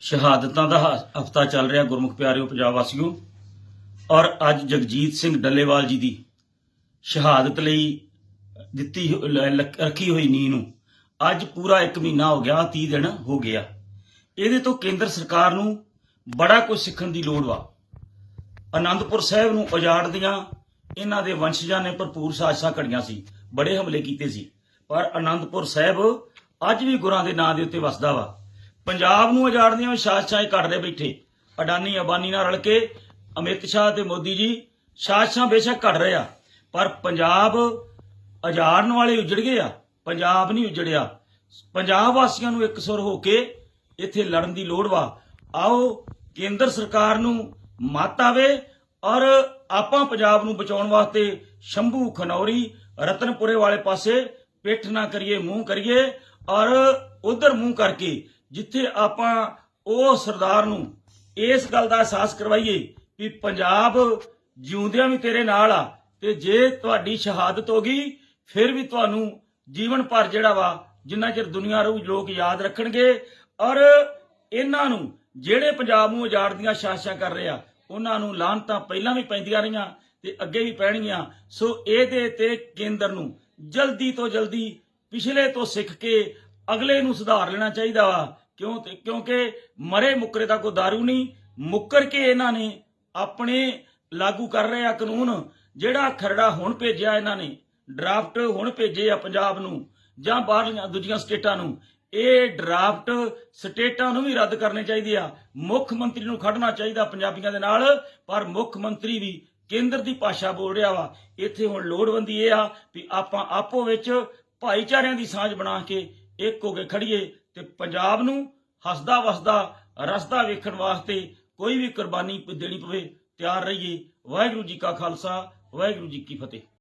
ਸ਼ਹਾਦਤਾਂ ਦਾ ਹਫਤਾ ਚੱਲ ਰਿਹਾ ਗੁਰਮੁਖ ਪਿਆਰਿਓ ਪੰਜਾਬ ਵਾਸੀਓ। ਔਰ ਅੱਜ ਜਗਜੀਤ ਸਿੰਘ ਡੱਲੇਵਾਲ ਜੀ ਦੀ ਸ਼ਹਾਦਤ ਲਈ ਦਿੱਤੀ ਰੱਖੀ ਹੋਈ ਨੀਂਹ ਨੂੰ। ਅੱਜ ਪੂਰਾ 1 ਮਹੀਨਾ ਹੋ ਗਿਆ 30 ਦਿਨ ਹੋ ਗਿਆ। ਇਹਦੇ ਤੋਂ ਕੇਂਦਰ ਸਰਕਾਰ ਨੂੰ ਬੜਾ ਕੁਝ ਸਿੱਖਣ ਦੀ ਲੋੜ ਵਾ। ਆਨੰਦਪੁਰ ਸਾਹਿਬ ਨੂੰ ਉਜਾੜਦੀਆਂ ਇਹਨਾਂ ਦੇ ਵੰਸ਼ਜਾਂ ਨੇ ਭਰਪੂਰ ਸਾਜ਼ਿਸ਼ਾਂ ਘੜੀਆਂ ਸੀ, ਬੜੇ ਹਮਲੇ ਕੀਤੇ ਸੀ। ਪਰ ਆਨੰਦਪੁਰ ਸਾਹਿਬ ਅੱਜ ਵੀ ਗੁਰਾਂ ਦੇ ਨਾਂ ਦੇ ਉੱਤੇ ਵਸਦਾ ਵਾ। ਪੰਜਾਬ ਨੂੰ ਉਜਾੜਦੀਆਂ ਵੀ ਸਾਜ਼ਿਸ਼ਾਂ ਹੀ ਘੜ ਰਹੇ ਬੈਠੇ। ਅਡਾਨੀ, ਅਬਾਨੀ ਨਾਲ ਰਲ ਕੇ ਅਮਿਤ ਸ਼ਾਹ ਤੇ ਮੋਦੀ ਜੀ ਸਾਜ਼ਿਸ਼ਾਂ ਬੇਸ਼ੱਕ ਘੜ ਰਹੇ ਆ। ਪਰ ਪੰਜਾਬ ਉਜਾੜਨ ਵਾਲੇ ਉਜੜ ਗਏ ਆ। ਪੰਜਾਬ ਨਹੀਂ ਉਜੜਿਆ। ਪੰਜਾਬ ਵਾਸੀਆਂ ਨੂੰ ਇੱਕ ਸੁਰ ਹੋ ਕੇ ਇੱਥੇ ਲੜਨ ਦੀ ਲੋੜ ਵਾ। ਆਓ ਕੇਂਦਰ ਸਰਕਾਰ ਨੂੰ ਮਤ ਆਵੇ ਔਰ ਆਪਾਂ ਪੰਜਾਬ ਨੂੰ ਬਚਾਉਣ ਵਾਸਤੇ ਸ਼ੰਭੂ, ਖਨੌਰੀ, ਰਤਨਪੁਰੇ ਵਾਲੇ ਪਾਸੇ ਪਿੱਠ ਨਾ ਕਰੀਏ, ਮੂੰਹ ਕਰੀਏ ਔਰ ਉਧਰ ਮੂੰਹ ਕਰਕੇ ਜਿੱਥੇ ਆਪਾਂ ਉਹ ਸਰਦਾਰ ਨੂੰ ਇਸ ਗੱਲ ਦਾ ਅਹਿਸਾਸ ਕਰਵਾਈਏ ਕਿ ਪੰਜਾਬ ਜਿਉਂਦਿਆਂ ਵੀ ਤੇਰੇ ਨਾਲ ਆ, ਤੇ ਜੇ ਤੁਹਾਡੀ ਸ਼ਹਾਦਤ ਹੋ ਗਈ, ਫਿਰ ਵੀ ਤੁਹਾਨੂੰ ਜੀਵਨ ਭਰ ਜਿਹੜਾ ਵਾ, ਜਿੰਨਾ ਚਿਰ ਦੁਨੀਆ ਰਹੂ ਲੋਕ ਯਾਦ ਰੱਖਣਗੇ। ਔਰ ਇਹਨਾਂ ਨੂੰ, ਜਿਹੜੇ ਪੰਜਾਬ ਨੂੰ ਉਜਾੜ ਦੀਆਂ ਸਾਜ਼ਿਸ਼ਾਂ ਕਰ ਰਹੇ ਆ, ਉਹਨਾਂ ਨੂੰ ਲਾਹਨਤਾਂ ਪਹਿਲਾਂ ਵੀ ਪੈਂਦੀਆਂ ਰਹੀਆਂ ਤੇ ਅੱਗੇ ਵੀ ਪੈਣਗੀਆਂ। ਸੋ ਇਹਦੇ ਤੇ ਕੇਂਦਰ ਨੂੰ ਜਲਦੀ ਤੋਂ ਜਲਦੀ, ਪਿਛਲੇ ਤੋਂ ਸਿੱਖ ਕੇ ਅਗਲੇ ਨੂੰ ਸੁਧਾਰ ਲੈਣਾ ਚਾਹੀਦਾ ਵਾ। ਕਿਉਂ ਕਿਉਂਕਿ ਮਰੇ ਮੁੱਕਰੇ ਦਾ ਕੋਈ ਦਾਰੂ ਨਹੀਂ, ਮੁੱਕਰ ਕੇ ਇਹਨਾਂ ਨੇ ਆਪਣੇ ਲਾਗੂ ਕਰ ਰਹੇ ਆ ਕਾਨੂੰਨ, ਜਿਹੜਾ ਖਰੜਾ ਹੁਣ ਭੇਜਿਆ ਇਹਨਾਂ ਨੇ, ਡਰਾਫਟ ਹੁਣ ਭੇਜੇ ਆ ਪੰਜਾਬ ਨੂੰ, ਜਾਂ ਬਾਹਰਲੀਆਂ ਦੂਜੀਆਂ ਸਟੇਟਾਂ ਨੂੰ। ਇਹ ਡਰਾਫਟ ਸਟੇਟਾਂ ਨੂੰ ਵੀ ਰੱਦ ਕਰਨੇ ਚਾਹੀਦੇ ਆ। ਮੁੱਖ ਮੰਤਰੀ ਨੂੰ ਖੜਨਾ ਚਾਹੀਦਾ ਪੰਜਾਬੀਆਂ ਦੇ ਨਾਲ, ਪਰ ਮੁੱਖ ਮੰਤਰੀ ਵੀ ਕੇਂਦਰ ਦੀ ਭਾਸ਼ਾ ਬੋਲ ਰਿਹਾ ਵਾ। ਇੱਥੇ ਹੁਣ ਲੋੜਵੰਦੀ ਇਹ ਆ ਵੀ ਆਪਾਂ ਆਪੋ ਵਿੱਚ ਭਾਈਚਾਰਿਆਂ ਦੀ ਸਾਂਝ ਬਣਾ ਕੇ ਇੱਕ ਹੋ ਕੇ ਖੜੀਏ ਤੇ ਪੰਜਾਬ ਨੂੰ ਹੱਸਦਾ ਵਸਦਾ, ਰਸਦਾ ਵੇਖਣ ਵਾਸਤੇ ਕੋਈ ਵੀ ਕੁਰਬਾਨੀ ਦੇਣੀ ਪਵੇ, ਤਿਆਰ ਰਹੀਏ। ਵਾਹਿਗੁਰੂ ਜੀ ਕਾ ਖਾਲਸਾ, ਵਾਹਿਗੁਰੂ ਜੀ ਕੀ ਫਤਿਹ।